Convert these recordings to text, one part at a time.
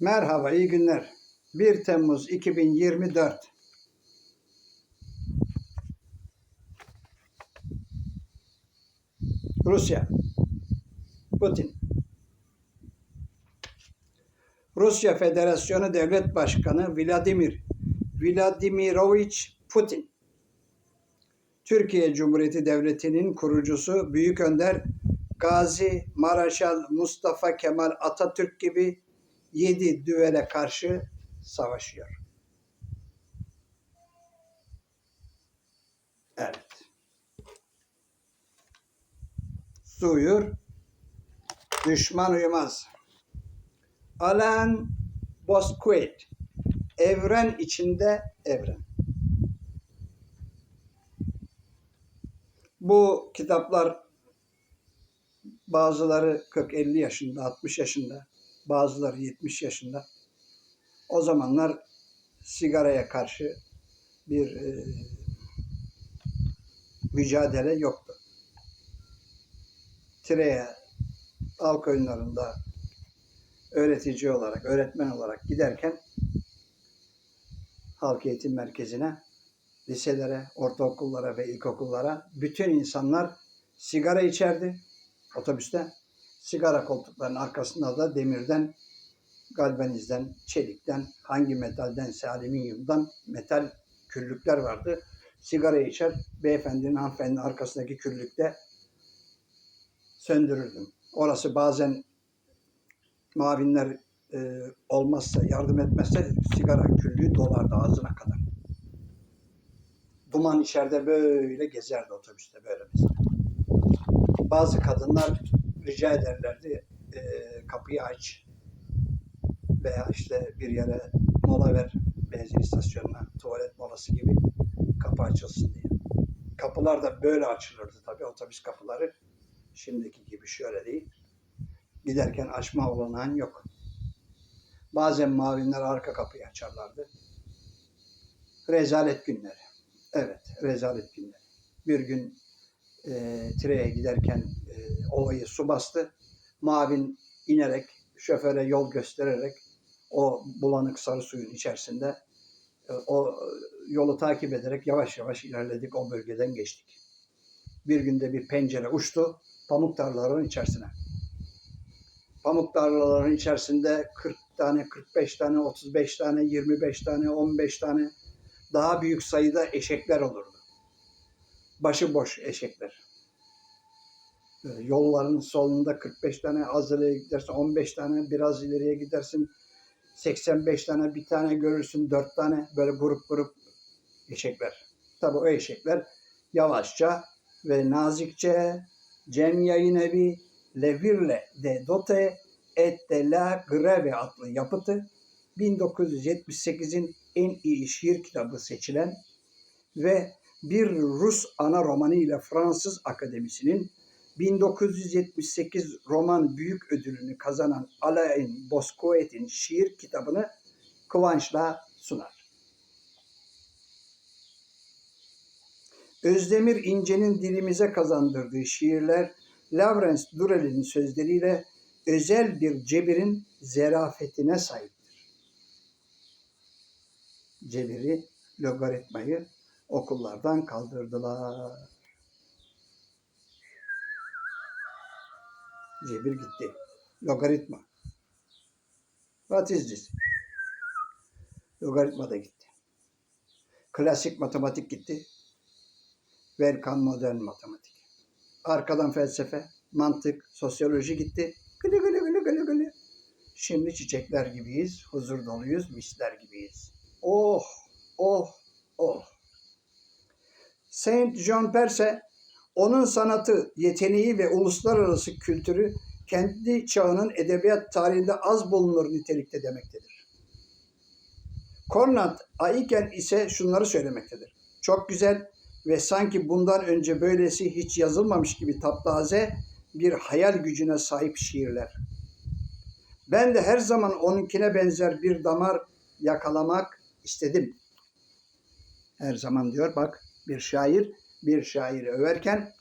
Merhaba, iyi günler. 1 Temmuz 2024. Rusya. Putin. Rusya Federasyonu Devlet Başkanı Vladimir Vladimirovich Putin. Türkiye Cumhuriyeti Devleti'nin kurucusu Büyük Önder Gazi Maraşal Mustafa Kemal Atatürk gibi yedi düvele karşı savaşıyor. Evet. Su uyur, düşman uyumaz. Alan Bosquet, evren içinde evren. Bu kitaplar bazıları 40-50 yaşında, 60 yaşında, bazıları 70 yaşında. O zamanlar sigaraya karşı bir e, mücadele yoktu. Tire'ye, halk oyunlarında öğretici olarak, öğretmen olarak giderken halk eğitim merkezine, liselere, ortaokullara ve ilkokullara bütün insanlar sigara içerdi otobüste. Sigara koltuklarının arkasında da demirden, galvanizden, çelikten, hangi metaldense alüminyumdan metal küllükler vardı. Sigara içer, beyefendinin, hanımefendinin arkasındaki küllükte söndürürdüm. Orası bazen mavinler e, olmazsa, yardım etmezse sigara küllüğü dolardı ağzına kadar. Duman içeride böyle gezerdi otobüste böyle mesela. Bazı kadınlar rica ederlerdi e, kapıyı aç veya işte bir yere mola ver benzin istasyonuna tuvalet molası gibi kapı açılsın diye. Kapılar da böyle açılırdı tabii otobüs kapıları. Şimdiki gibi şöyle değil. Giderken açma olanağın yok. Bazen mavinler arka kapıyı açarlardı. Rezalet günleri. Evet, rezalet günleri. Bir gün e, Tire'ye giderken e, ovayı su bastı. Mavin inerek, şoföre yol göstererek o bulanık sarı suyun içerisinde e, o yolu takip ederek yavaş yavaş ilerledik, o bölgeden geçtik. Bir günde bir pencere uçtu, pamuk tarlalarının içerisine. Pamuk tarlalarının içerisinde 40 tane, 45 tane, 35 tane, 25 tane, 15 tane daha büyük sayıda eşekler olurdu. Başıboş eşekler. Böyle yolların solunda 45 tane, az ileriye gidersin 15 tane, biraz ileriye gidersin 85 tane, bir tane görürsün 4 tane böyle grup grup eşekler. Tabii o eşekler yavaşça ve nazikçe Cem Yayın Evi Levirle de Dote et de la Greve adlı yapıtı 1978'in en iyi şiir kitabı seçilen ve bir Rus ana romanı ile Fransız Akademisi'nin 1978 roman büyük ödülünü kazanan Alain Bosquet'in şiir kitabını kıvançla sunar. Özdemir İnce'nin dilimize kazandırdığı şiirler Lawrence Durrell'in sözleriyle özel bir cebirin zerafetine sahiptir. Cebiri, logaritmayı okullardan kaldırdılar. Cebir gitti. Logaritma. What is this? Logaritma da gitti. Klasik matematik gitti. Verkan modern matematik. Arkadan felsefe, mantık, sosyoloji gitti. Gülü gülü gülü gülü gülü. Şimdi çiçekler gibiyiz, huzur doluyuz, misler gibiyiz. Oh, oh. Saint John Perse, onun sanatı, yeteneği ve uluslararası kültürü kendi çağının edebiyat tarihinde az bulunur nitelikte demektedir. Kornat Aiken ise şunları söylemektedir. Çok güzel ve sanki bundan önce böylesi hiç yazılmamış gibi taptaze bir hayal gücüne sahip şiirler. Ben de her zaman onunkine benzer bir damar yakalamak istedim. Her zaman diyor bak bir şair bir şairi överken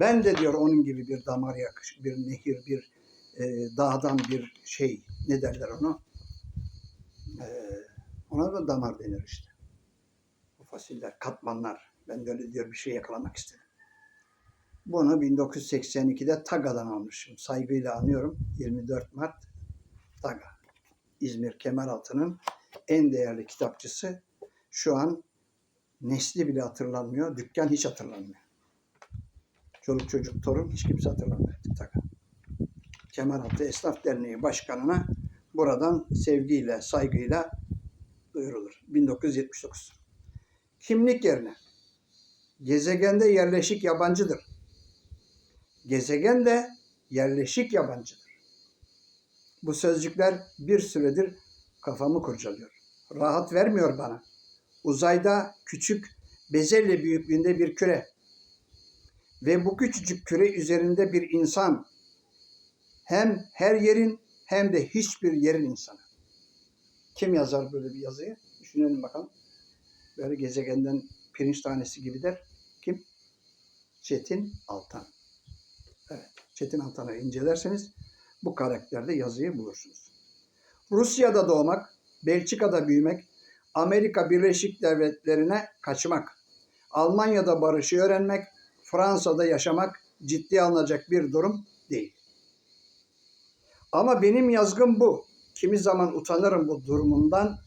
ben de diyor onun gibi bir damar yakış, bir nehir, bir e, dağdan bir şey ne derler onu Ee, ona da damar denir işte. Bu fasiller, katmanlar. Ben de öyle diyor bir şey yakalamak istedim. Bunu 1982'de Taga'dan almışım. Saygıyla anıyorum. 24 Mart Taga. İzmir Kemeraltı'nın en değerli kitapçısı. Şu an nesli bile hatırlanmıyor. Dükkan hiç hatırlanmıyor. Çoluk çocuk torun hiç kimse hatırlamıyor. Taga. Kemeraltı Esnaf Derneği Başkanı'na buradan sevgiyle, saygıyla duyurulur. 1979. Kimlik yerine gezegende yerleşik yabancıdır. Gezegen de yerleşik yabancıdır. Bu sözcükler bir süredir kafamı kurcalıyor. Rahat vermiyor bana. Uzayda küçük bezelye büyüklüğünde bir küre ve bu küçücük küre üzerinde bir insan hem her yerin hem de hiçbir yerin insanı. Kim yazar böyle bir yazıyı? Düşünelim bakalım. Böyle gezegenden pirinç tanesi gibi der. Kim? Çetin Altan. Evet, Çetin Altan'ı incelerseniz bu karakterde yazıyı bulursunuz. Rusya'da doğmak, Belçika'da büyümek, Amerika Birleşik Devletleri'ne kaçmak, Almanya'da barışı öğrenmek, Fransa'da yaşamak ciddiye alınacak bir durum değil. Ama benim yazgım bu. Kimi zaman utanırım bu durumundan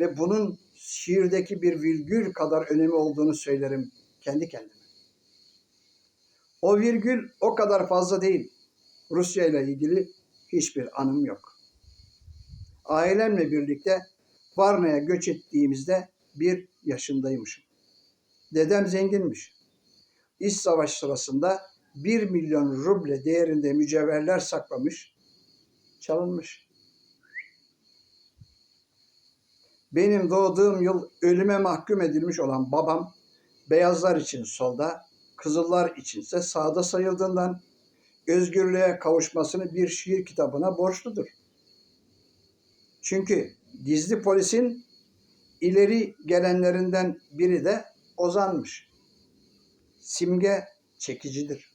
ve bunun şiirdeki bir virgül kadar önemi olduğunu söylerim kendi kendime. O virgül o kadar fazla değil. Rusya ile ilgili hiçbir anım yok. Ailemle birlikte Varna'ya göç ettiğimizde bir yaşındaymışım. Dedem zenginmiş. İç savaş sırasında 1 milyon ruble değerinde mücevherler saklamış, çalınmış. Benim doğduğum yıl ölüme mahkum edilmiş olan babam beyazlar için solda, kızıllar içinse sağda sayıldığından özgürlüğe kavuşmasını bir şiir kitabına borçludur. Çünkü gizli polisin ileri gelenlerinden biri de Ozan'mış. Simge çekicidir.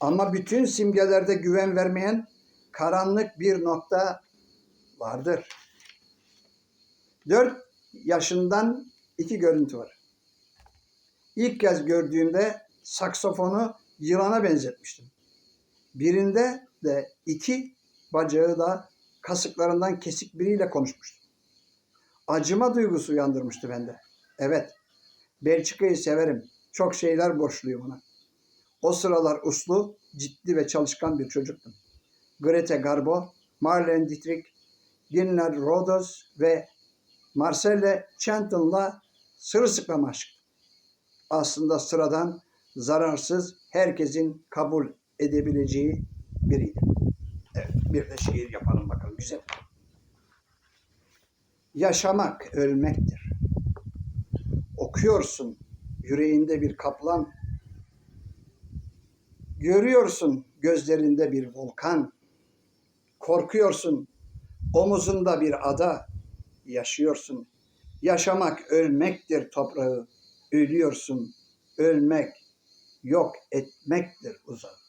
Ama bütün simgelerde güven vermeyen karanlık bir nokta vardır. Dört yaşından iki görüntü var. İlk kez gördüğümde saksofonu yılana benzetmiştim. Birinde de iki bacağı da kasıklarından kesik biriyle konuşmuştum. Acıma duygusu uyandırmıştı bende. Evet, Belçika'yı severim. Çok şeyler borçluyum ona. O sıralar uslu, ciddi ve çalışkan bir çocuktum. Grete Garbo, Marlene Dietrich, Ginnar Rodos ve Marcelle Chanton'la sırılsıklam aşıktım. Aslında sıradan, zararsız, herkesin kabul edebileceği biriydi. Bir de şiir yapalım bakalım. Güzel. Yaşamak ölmektir. Okuyorsun yüreğinde bir kaplan. Görüyorsun gözlerinde bir volkan. Korkuyorsun omuzunda bir ada. Yaşıyorsun. Yaşamak ölmektir toprağı. Ölüyorsun. Ölmek yok etmektir uzağı.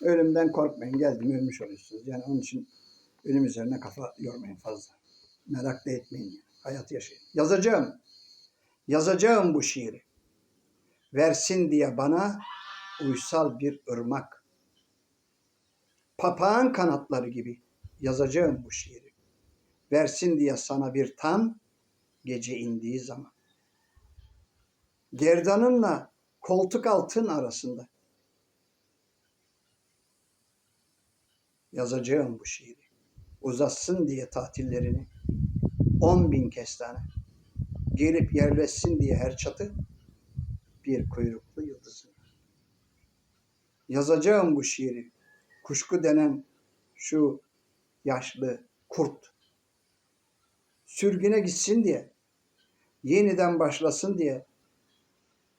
Ölümden korkmayın. Geldim ölmüş oluyorsunuz. Yani onun için ölüm üzerine kafa yormayın fazla. Merak da etmeyin. Hayatı yaşayın. Yazacağım. Yazacağım bu şiiri. Versin diye bana uysal bir ırmak. Papağan kanatları gibi yazacağım bu şiiri. Versin diye sana bir tam gece indiği zaman. Gerdanınla koltuk altın arasında yazacağım bu şiiri. Uzatsın diye tatillerini on bin kestane. Gelip yerleşsin diye her çatı bir kuyruklu yıldızını. Yazacağım bu şiiri. Kuşku denen şu yaşlı kurt. Sürgüne gitsin diye, yeniden başlasın diye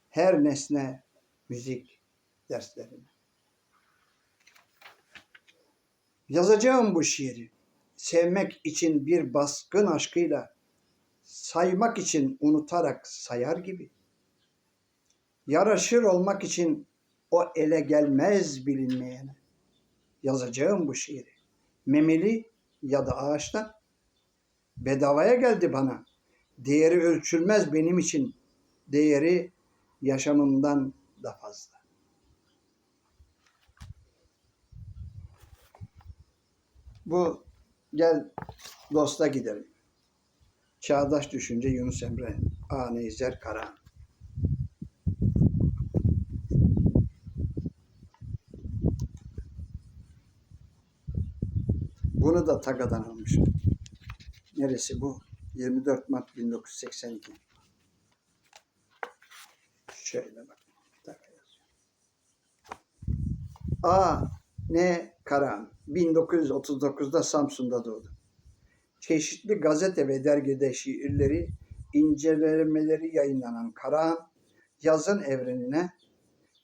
her nesne müzik derslerine. Yazacağım bu şiiri. Sevmek için bir baskın aşkıyla, saymak için unutarak sayar gibi. Yaraşır olmak için o ele gelmez bilinmeyene. yazacağım bu şiiri. Memeli ya da ağaçtan bedavaya geldi bana. Değeri ölçülmez benim için. Değeri yaşamımdan da fazla. Bu gel dosta gidelim. Çağdaş düşünce Yunus Emre, A. Neyzer Karahan. Bunu da Taga'dan almışım. Neresi bu? 24 Mart 1982. Şöyle bak. Taga yazıyor. A. N. Karahan. 1939'da Samsun'da doğdu. Çeşitli gazete ve dergide şiirleri, incelemeleri yayınlanan Karahan, yazın evrenine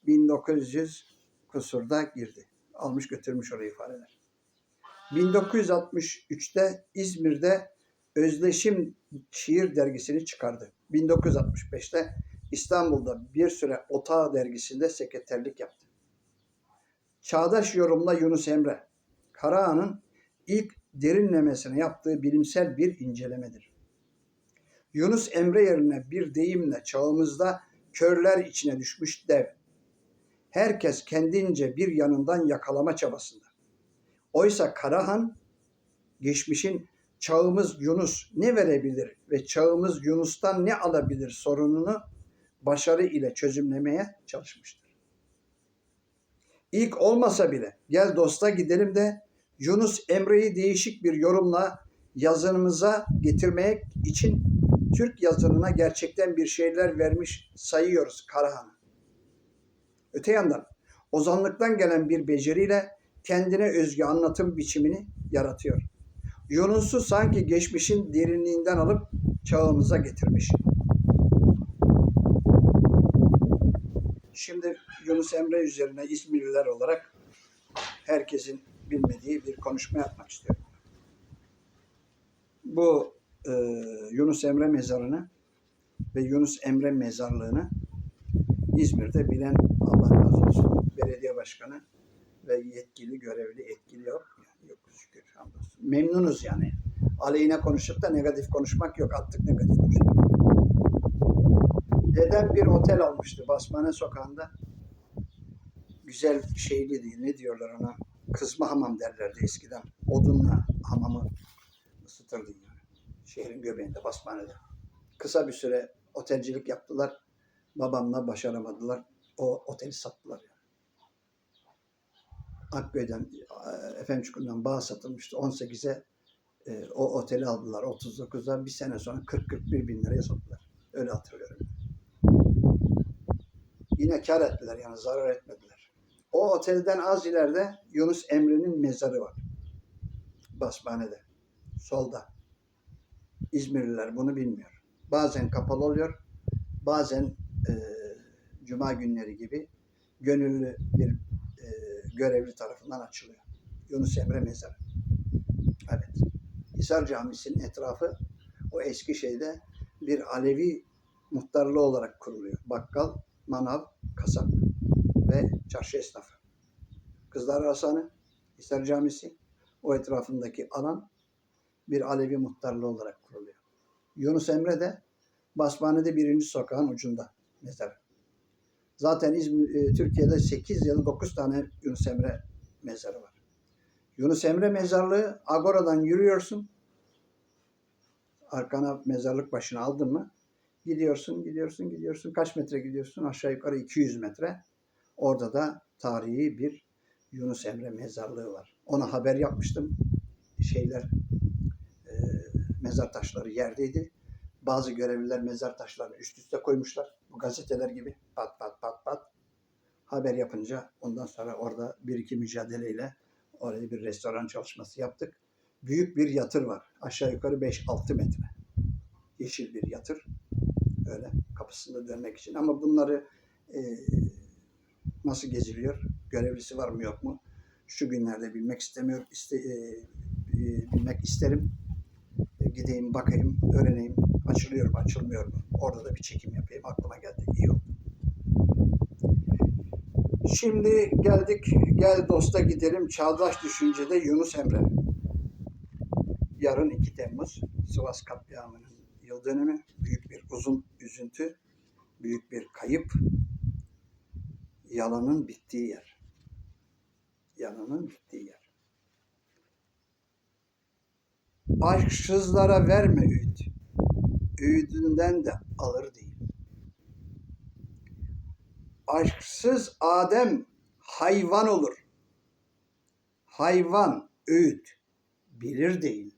1900 kusurda girdi. Almış götürmüş orayı ifadeler. 1963'te İzmir'de Özleşim Şiir Dergisi'ni çıkardı. 1965'te İstanbul'da bir süre Otağı Dergisi'nde sekreterlik yaptı. Çağdaş yorumla Yunus Emre, Karahan'ın ilk derinlemesine yaptığı bilimsel bir incelemedir. Yunus Emre yerine bir deyimle çağımızda körler içine düşmüş dev. Herkes kendince bir yanından yakalama çabasında. Oysa Karahan geçmişin çağımız Yunus ne verebilir ve çağımız Yunus'tan ne alabilir sorununu başarı ile çözümlemeye çalışmıştır. İlk olmasa bile gel dosta gidelim de Yunus Emre'yi değişik bir yorumla yazınımıza getirmek için Türk yazınına gerçekten bir şeyler vermiş sayıyoruz Karahan'ı. Öte yandan ozanlıktan gelen bir beceriyle kendine özgü anlatım biçimini yaratıyor. Yunus'u sanki geçmişin derinliğinden alıp çağımıza getirmiş. Şimdi Yunus Emre üzerine İzmirliler olarak herkesin bilmediği bir konuşma yapmak istiyorum. Bu e, Yunus Emre mezarını ve Yunus Emre mezarlığını İzmir'de bilen Allah razı olsun belediye başkanı ve yetkili, görevli, etkili yok. Yani yok şükür. Memnunuz yani. Aleyhine konuşup da negatif konuşmak yok. Attık negatif konuşmak. Dedem bir otel almıştı Basmane sokağında. Güzel şeyli değil. Ne diyorlar ona? Kızma hamam derlerdi eskiden. Odunla hamamı ısıtırdın yani. Şehrin göbeğinde, Basmane'de. Kısa bir süre otelcilik yaptılar. Babamla başaramadılar. O oteli sattılar yani. Akköy'den, Efemçukur'dan bağ satılmıştı. 18'e e, o oteli aldılar. 39'da bir sene sonra 40-41 bin liraya sattılar. Öyle hatırlıyorum. Yine kar ettiler yani zarar etmediler. O otelden az ileride Yunus Emre'nin mezarı var. Basmane'de. Solda. İzmirliler bunu bilmiyor. Bazen kapalı oluyor. Bazen e, cuma günleri gibi gönüllü bir e, görevli tarafından açılıyor. Yunus Emre mezarı. Evet. Hisar Camisi'nin etrafı o eski şeyde bir Alevi muhtarlığı olarak kuruluyor. Bakkal, manav, kasap ve çarşı esnafı. Kızlar Hasanı, Hisar Camisi, o etrafındaki alan bir Alevi muhtarlığı olarak kuruluyor. Yunus Emre de Basmane'de birinci sokağın ucunda mezarı. Zaten İzmir, e, Türkiye'de 8 ya da 9 tane Yunus Emre mezarı var. Yunus Emre mezarlığı Agora'dan yürüyorsun. Arkana mezarlık başına aldın mı? Gidiyorsun, gidiyorsun, gidiyorsun. Kaç metre gidiyorsun? Aşağı yukarı 200 metre. Orada da tarihi bir Yunus Emre mezarlığı var. Ona haber yapmıştım. Şeyler, e, mezar taşları yerdeydi. Bazı görevliler mezar taşlarını üst üste koymuşlar. Bu gazeteler gibi pat pat pat pat. Haber yapınca ondan sonra orada bir iki mücadeleyle oraya bir restoran çalışması yaptık. Büyük bir yatır var. Aşağı yukarı 5-6 metre. Yeşil bir yatır. Öyle kapısında dönmek için. Ama bunları e, nasıl geziliyor? Görevlisi var mı yok mu? Şu günlerde bilmek istemiyor. İste, e, e, bilmek isterim. E, gideyim bakayım, öğreneyim. Açılıyor mu, açılmıyor mu? Orada da bir çekim yapayım. Aklıma geldi. İyi oldu. Şimdi geldik, gel dosta gidelim. Çağdaş Düşünce'de Yunus Emre. Yarın 2 Temmuz Sivas katliamının yıl dönümü. Büyük bir uzun üzüntü, büyük bir kayıp. Yalanın bittiği yer. Yalanın bittiği yer. Aşksızlara verme öğüt. Öğüdünden de alır değil. Aşksız Adem hayvan olur. Hayvan öğüt bilir değil.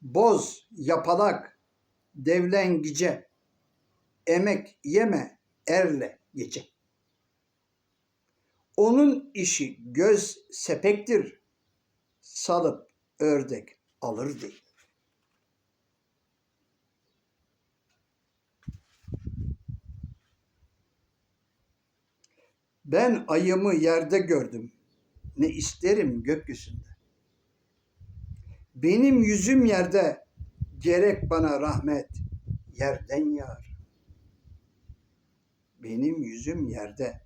Boz yapalak devlengice emek yeme erle gece. Onun işi göz sepektir salıp ördek alır değil. Ben ayımı yerde gördüm. Ne isterim gökyüzünde. Benim yüzüm yerde gerek bana rahmet yerden yağar. Benim yüzüm yerde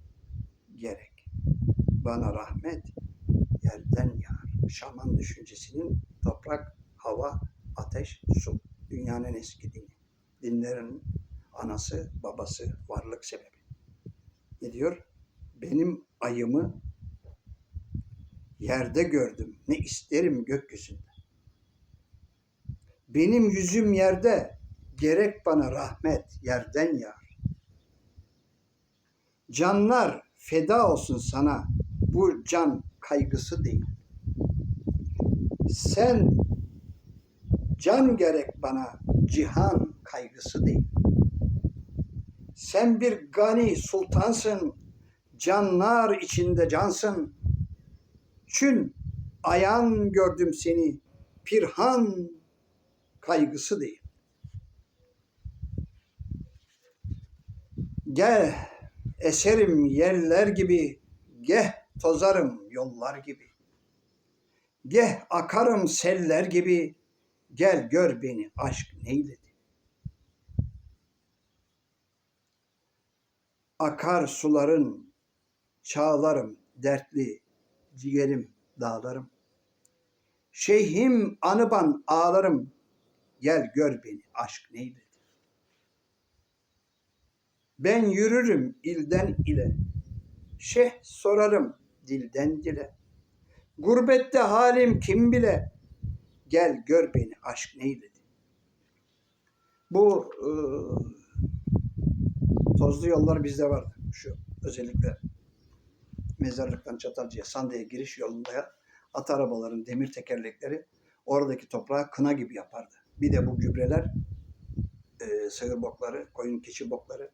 gerek bana rahmet yerden yağar. Şaman düşüncesinin toprak, hava, ateş, su. Dünyanın eski dini. Dinlerin anası, babası, varlık sebebi. Ne diyor? Benim ayımı yerde gördüm. Ne isterim gökyüzünde. Benim yüzüm yerde, gerek bana rahmet yerden yağar. Canlar feda olsun sana, bu can kaygısı değil. Sen can gerek bana, cihan kaygısı değil. Sen bir gani sultansın, canlar içinde cansın. Çün ayan gördüm seni, pirhan kaygısı değil. Gel eserim yerler gibi, geh tozarım yollar gibi. Geh akarım seller gibi, gel gör beni aşk neyledi. Akar suların, çağlarım dertli, ciğerim dağlarım. Şeyhim anıban ağlarım, gel gör beni aşk neyledi. Ben yürürüm ilden ile, şeyh sorarım dilden dile. Gurbette halim kim bile, gel gör beni aşk neyledi. Bu e, tozlu yollar bizde vardı. Şu özellikle mezarlıktan Çatalca'ya, Sanda'ya giriş yolunda at arabaların demir tekerlekleri oradaki toprağı kına gibi yapardı. Bir de bu gübreler, e, sığır bokları, koyun keçi bokları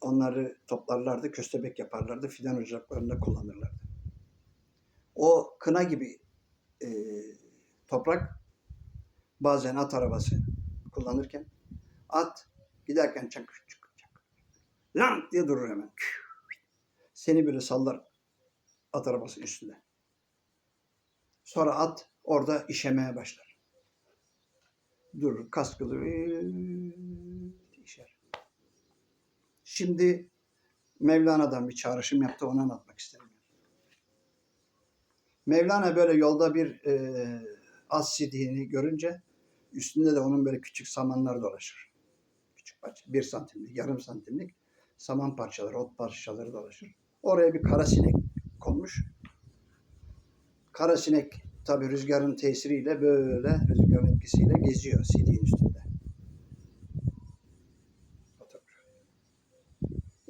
onları toplarlardı, köstebek yaparlardı, fidan ocaklarında kullanırlardı. O kına gibi e, toprak bazen at arabası kullanırken at giderken çak çak çak lan diye durur hemen. Seni böyle sallar at arabası üstünde. Sonra at orada işemeye başlar. Durur, işer. Şimdi Mevlana'dan bir çağrışım yaptı, onu anlatmak isterim. Mevlana böyle yolda bir e, az görünce üstünde de onun böyle küçük samanlar dolaşır. Küçük parça, bir santimlik, yarım santimlik saman parçaları, ot parçaları dolaşır. Oraya bir kara sinek konmuş. Kara sinek tabi rüzgarın tesiriyle böyle rüzgarın etkisiyle geziyor sidiğin üstünde.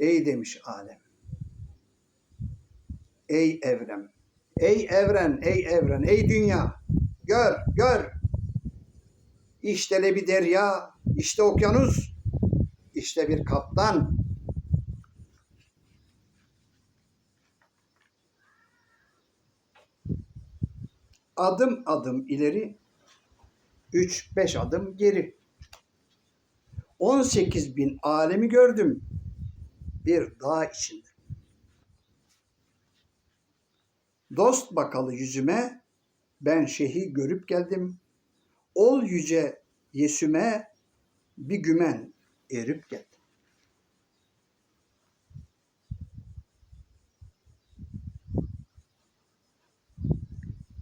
Ey demiş alem. Ey evrem. Ey evren, ey evren, ey dünya. Gör, gör. İşte bir derya, işte okyanus, işte bir kaptan. Adım adım ileri, üç beş adım geri. 18 bin alemi gördüm bir dağ içinde. Dost bakalı yüzüme ben şeyhi görüp geldim. Ol yüce yesüme bir gümen erip geldim.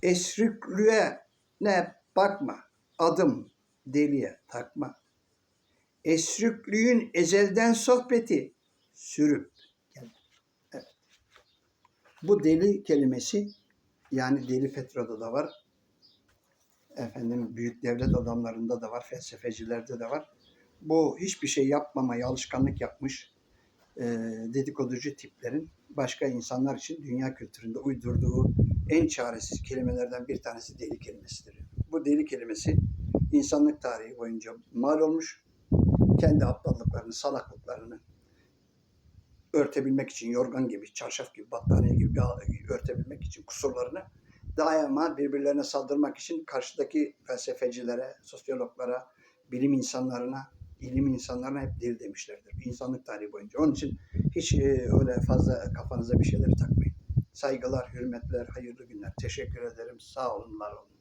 Esrüklüğe ne bakma, adım deliye takma. Esrüklüğün ezelden sohbeti, sürüp gel. Evet. Bu deli kelimesi yani deli Petro'da da var. Efendim büyük devlet adamlarında da var, felsefecilerde de var. Bu hiçbir şey yapmamaya alışkanlık yapmış e, dedikoducu tiplerin başka insanlar için dünya kültüründe uydurduğu en çaresiz kelimelerden bir tanesi deli kelimesidir. Bu deli kelimesi insanlık tarihi boyunca mal olmuş. Kendi aptallıklarını, salaklıklarını örtebilmek için yorgan gibi, çarşaf gibi, battaniye gibi örtebilmek için kusurlarını daima birbirlerine saldırmak için karşıdaki felsefecilere, sosyologlara, bilim insanlarına, ilim insanlarına hep deli demişlerdir. İnsanlık tarihi boyunca. Onun için hiç e, öyle fazla kafanıza bir şeyleri takmayın. Saygılar, hürmetler, hayırlı günler. Teşekkür ederim. Sağ olun, var olun.